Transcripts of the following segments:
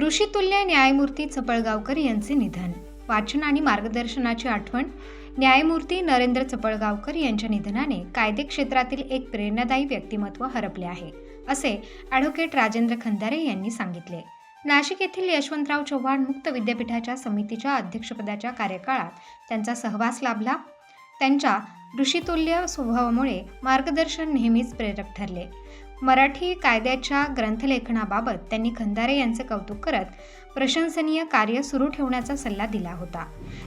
ऋषितुल्य न्यायमूर्ती चपळगावकर यांचे निधन. वाचन आणि मार्गदर्शनाची आठवण न्यायमूर्ती नरेंद्र चपळगावकर यांच्या निधनाने कायदे क्षेत्रातील एक प्रेरणादायी व्यक्तिमत्व हरपले आहे असे ॲडव्होकेट राजेंद्र खंदारे यांनी सांगितले. नाशिक येथील यशवंतराव चव्हाण मुक्त विद्यापीठाच्या समितीच्या अध्यक्षपदाच्या कार्यकाळात त्यांचा सहवास लाभला. त्यांच्या ऋषितुल्य स्वभावामुळे मार्गदर्शन नेहमीच प्रेरक ठरले. मराठी कायद्याच्या ग्रंथलेखनाबाबत त्यांनी खंदारे यांचे कौतुक करत प्रशंसनीय कार्य सुरू ठेवण्याचा सल्ला दिला होता.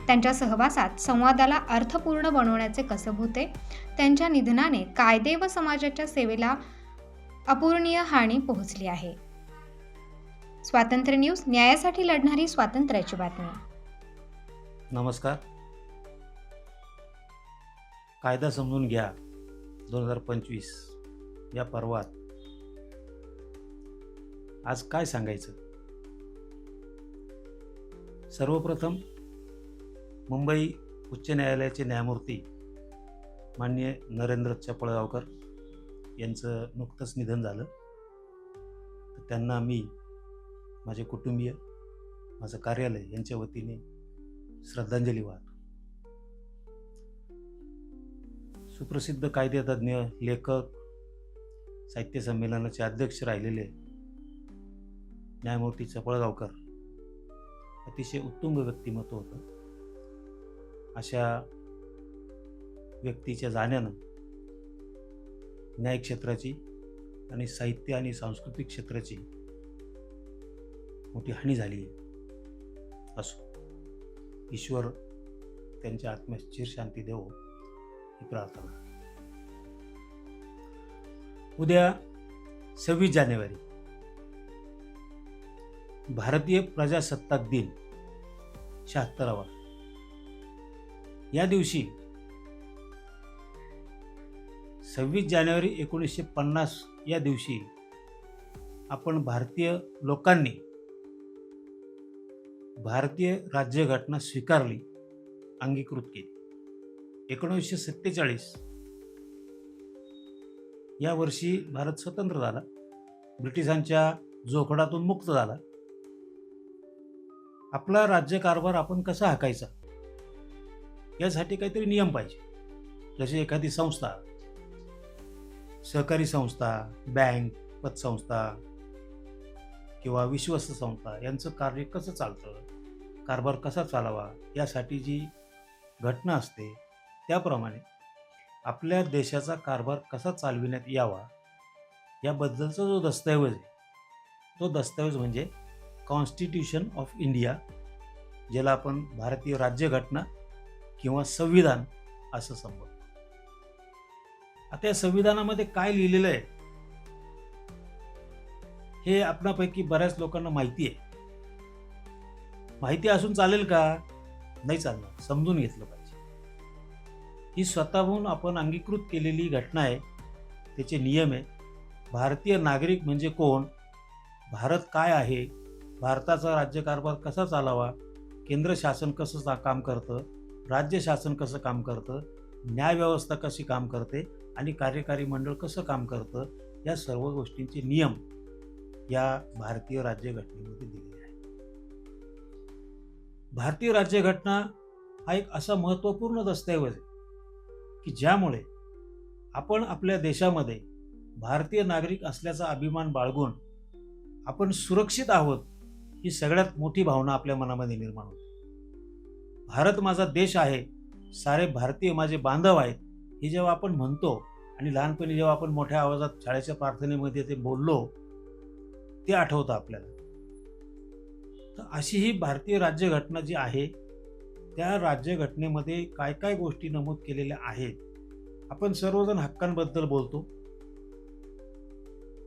त्यांच्या सहवासात संवादाला अर्थपूर्ण बनवण्याचे कसब होते. त्यांच्या निधनाने कायदे व समाजाच्या सेवेला अपूर्णीय हानी पोहोचली आहे. स्वातंत्र्य न्यूज न्यायासाठी लढणारी स्वातंत्र्याची बातमी. नमस्कार. कायदा समजून घ्या. दोन हजार पंचवीस या पर्वात आज काय सांगायचं? सर्वप्रथम मुंबई उच्च न्यायालयाचे न्यायमूर्ती माननीय नरेंद्र चपळगावकर यांचं नुकतंच निधन झालं. तर त्यांना मी माझे कुटुंबीय माझं कार्यालय यांच्या वतीने श्रद्धांजली वाहतो. सुप्रसिद्ध कायदेतज्ञ लेखक साहित्य संमेलनाचे अध्यक्ष राहिलेले न्यायमूर्ती चपळगावकर अतिशय उत्तुंग व्यक्तिमत्व होतं. अशा व्यक्तीच्या जाण्यानं न्याय क्षेत्राची आणि साहित्य आणि सांस्कृतिक क्षेत्राची मोठी हानी झाली आहे असो ईश्वर त्यांच्या आत्म्यास चिर शांती देवो ही प्रार्थना. उद्या सव्वीस जानेवारी. भारतीय प्रजासत्ताक दिन शहात्तरावा. या दिवशी सव्वीस जानेवारी एकोणीसशे पन्नास या दिवशी आपण भारतीय लोकांनी भारतीय राज्यघटना स्वीकारली अंगीकृत केली. एकोणीसशे सत्तेचाळीस या वर्षी भारत स्वतंत्र झाला. ब्रिटिशांच्या जोखडातून मुक्त झाला. आपला राज्यकारभार आपण कसा हाकायचा? यासाठी काहीतरी नियम पाहिजे. जसे एखादी संस्था सहकारी संस्था बँक पतसंस्था किंवा विश्वस्त संस्था यांचं कार्य कसं चालतं? कारभार कसा चालावा? यासाठी जी घटना असते त्याप्रमाणे आपल्या देशाचा कारभार कसा चालविण्यात यावा? याबद्दलचा जो दस्तऐवज आहे तो दस्तऐवज म्हणजे कॉन्स्टिट्यूशन ऑफ इंडिया ज्याला आपण भारतीय राज्यघटना किंवा संविधान असं संबोधतो. आता या संविधानामध्ये काय लिहिलेलं आहे? हे आपणापैकी बऱ्याच लोकांना माहिती आहे. माहिती असून चालेल का? नाही चालणार. समजून घेतलं पाहिजे. ही स्वतःहून आपण अंगीकृत केलेली घटना आहे. त्याचे नियम आहे. भारतीय नागरिक म्हणजे कोण? भारत काय आहे? भारताचा राज्यकारभार कसा चालावा? केंद्र शासन कसं काम करतं? राज्य शासन कसं काम करतं? न्यायव्यवस्था कशी काम करते? आणि कार्यकारी मंडळ कसं काम करतं? या सर्व गोष्टींचे नियम या भारतीय राज्यघटनेमध्ये दिलेले आहेत. भारतीय राज्यघटना हा एक असा महत्त्वपूर्ण दस्तऐवज आहे की ज्यामुळे आपण आपल्या देशामध्ये भारतीय नागरिक असल्याचा अभिमान बाळगून आपण सुरक्षित आहोत ही सगळ्यात मोठी भावना आपल्या मनामध्ये निर्माण होते. भारत माझा देश आहे सारे भारतीय माझे बांधव आहेत हे जेव्हा आपण म्हणतो आणि लहानपणी जेव्हा आपण मोठ्या आवाजात शाळेच्या प्रार्थनेमध्ये ते बोललो ते आठवतं आपल्याला. तर अशी ही भारतीय राज्यघटना जी आहे त्या राज्यघटनेमध्ये काय काय गोष्टी नमूद केलेल्या आहेत आपण सर्वजण हक्कांबद्दल बोलतो.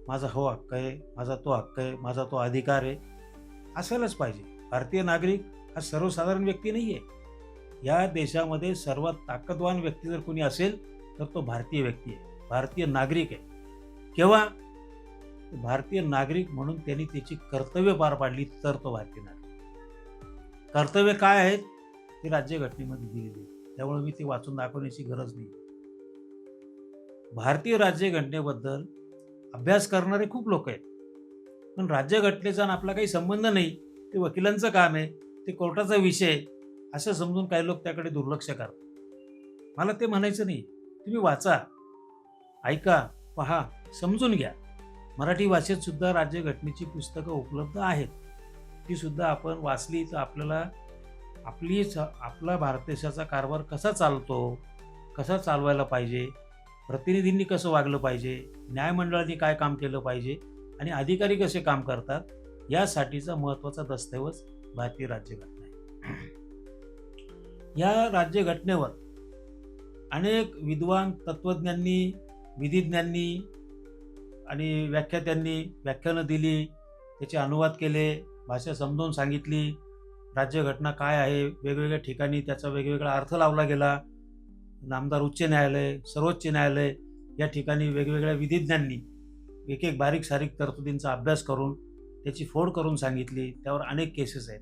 माझा हो हक्क आहे माझा तो हक्क आहे माझा तो अधिकार आहे असायलाच पाहिजे. भारतीय नागरिक हा सर्वसाधारण व्यक्ती नाही आहे या देशामध्ये सर्वात ताकदवान व्यक्ती जर कोणी असेल तर तो भारतीय व्यक्ती आहे. भारतीय नागरिक आहे. केव्हा? भारतीय नागरिक म्हणून त्यांनी त्याची कर्तव्य पार पाडली तर तो भारतीय नागरिक कर्तव्य काय आहेत? ते राज्यघटनेमध्ये दिलेली त्यामुळे मी ते वाचून दाखवण्याची गरज नाही. भारतीय राज्यघटनेबद्दल अभ्यास करणारे खूप लोक आहेत. पण राज्यघटनेचा आणि आपला काही संबंध नाही ते वकिलांचं काम आहे ते कोर्टाचा विषय असं समजून काही लोक त्याकडे दुर्लक्ष करतात. मला ते म्हणायचं नाही तुम्ही वाचा ऐका पहा समजून घ्या. मराठी भाषेत सुद्धा राज्यघटनेची पुस्तकं उपलब्ध आहेत. ती सुद्धा आपण वाचली तर आपल्याला आपली स- आपला भारत देशाचा कारभार कसा चालतो कसा चालवायला पाहिजे प्रतिनिधींनी कसं वागलं पाहिजे न्यायमंडळाने काय काम केलं पाहिजे आणि अधिकारी कसे काम करतात यासाठीचा महत्त्वाचा दस्तऐवज भारतीय राज्यघटना आहे. या राज्यघटनेवर अनेक विद्वान तत्त्वज्ञांनी विधिज्ञांनी आणि व्याख्यात्यांनी व्याख्यानं दिली त्याचे अनुवाद केले भाषा समजावून सांगितली राज्यघटना काय आहे वेगवेगळ्या ठिकाणी त्याचा वेगवेगळा अर्थ लावला गेला नामदार उच्च न्यायालय सर्वोच्च न्यायालय या ठिकाणी वेगवेगळ्या विधिज्ञांनी एक एक बारीक सारीक तरतुदींचा अभ्यास करून त्याची फोड करून सांगितली त्यावर अनेक केसेस आहेत.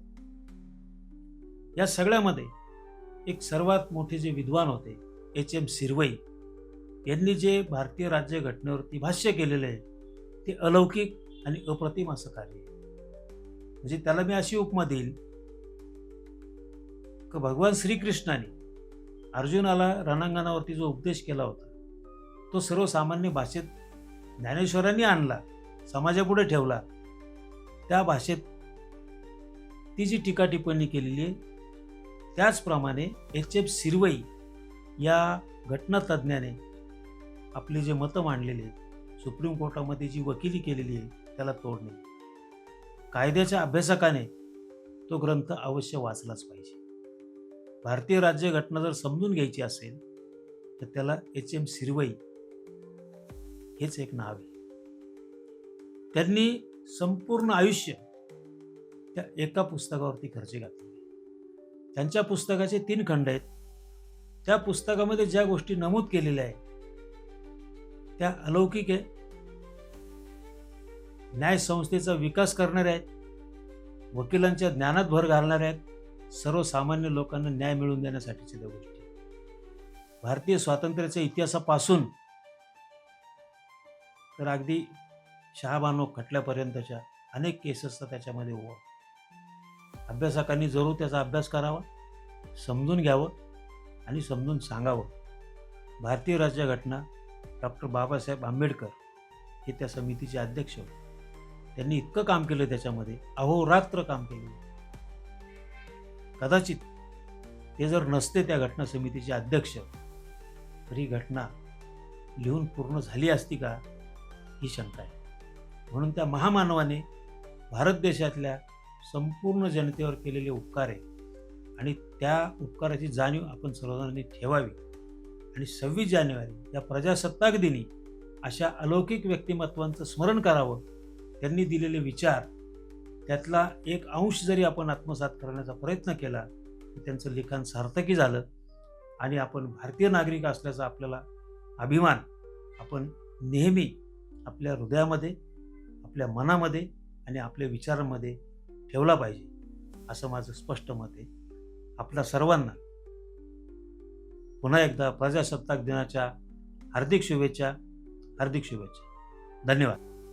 या सगळ्यामध्ये एक सर्वात मोठे जे विद्वान होते एच एम सिरवई यांनी जे भारतीय राज्यघटनेवरती भाष्य केलेलं आहे ते अलौकिक आणि अप्रतिम असं कार्य म्हणजे त्याला मी अशी उपमा देईल की भगवान श्रीकृष्णाने अर्जुनाला रणांगणावरती जो उपदेश केला होता तो सर्वसामान्य भाषेत ज्ञानेश्वरांनी आणला समाजापुढे ठेवला. त्या भाषेत ती जी टीका टिप्पणी केलेली आहे त्याचप्रमाणे एच एफ सिरवई या घटनातज्ञाने आपले जे मतं मांडलेले आहेत सुप्रीम कोर्टामध्ये जी वकिली केलेली आहे त्याला तोड नाही. कायद्याच्या अभ्यासकाने तो ग्रंथ अवश्य वाचलाच पाहिजे. भारतीय राज्यघटना जर समजून घ्यायची असेल तर त्याला एच एम सिरवई हेच एक नाव आहे. त्यांनी संपूर्ण आयुष्य त्या एका पुस्तकावरती खर्च घातले त्यांच्या पुस्तकाचे तीन खंड आहेत. त्या पुस्तकामध्ये ज्या गोष्टी नमूद केलेल्या आहेत त्या अलौकिक आहे न्याय संस्थेचा विकास करणाऱ्या आहेत. वकिलांच्या ज्ञानात भर घालणाऱ्या आहेत. सर्वसामान्य लोकांना न्याय मिळवून देण्यासाठीच्या त्या गोष्टी भारतीय स्वातंत्र्याच्या इतिहासापासून तर अगदी शहाबानो खटल्यापर्यंतच्या अनेक केसेसचा त्याच्यामध्ये हो अभ्यासकांनी जरूर त्याचा अभ्यास करावा समजून घ्यावं आणि समजून सांगावं. भारतीय राज्यघटना डॉक्टर बाबासाहेब आंबेडकर हे त्या समितीचे अध्यक्ष होते. त्यांनी इतकं काम केलं त्याच्यामध्ये अहोरात्र काम केलं. कदाचित ते जर नसते त्या घटना समितीचे अध्यक्ष तर ही घटना लिहून पूर्ण झाली असती का? ही शंका आहे. म्हणून त्या महामानवाने भारत देशातल्या संपूर्ण जनतेवर केलेले उपकार आहे आणि त्या उपकाराची जाणीव आपण सर्वजणांनी ठेवावी. आणि सव्वीस जानेवारी या प्रजासत्ताक दिनी अशा अलौकिक व्यक्तिमत्वांचं स्मरण करावं त्यांनी दिलेले विचार त्यातला एक अंश जरी आपण आत्मसात करण्याचा प्रयत्न केला तर त्यांचं लिखाण सार्थकी झालं. आणि आपण भारतीय नागरिक असल्याचा आपल्याला अभिमान आपण नेहमी आपल्या हृदयामध्ये आपल्या मनामध्ये आणि आपल्या विचारांमध्ये ठेवला पाहिजे. असं माझं स्पष्ट मत आहे. आपल्या सर्वांना पुन्हा एकदा प्रजासत्ताक दिनाच्या हार्दिक शुभेच्छा हार्दिक शुभेच्छा. धन्यवाद.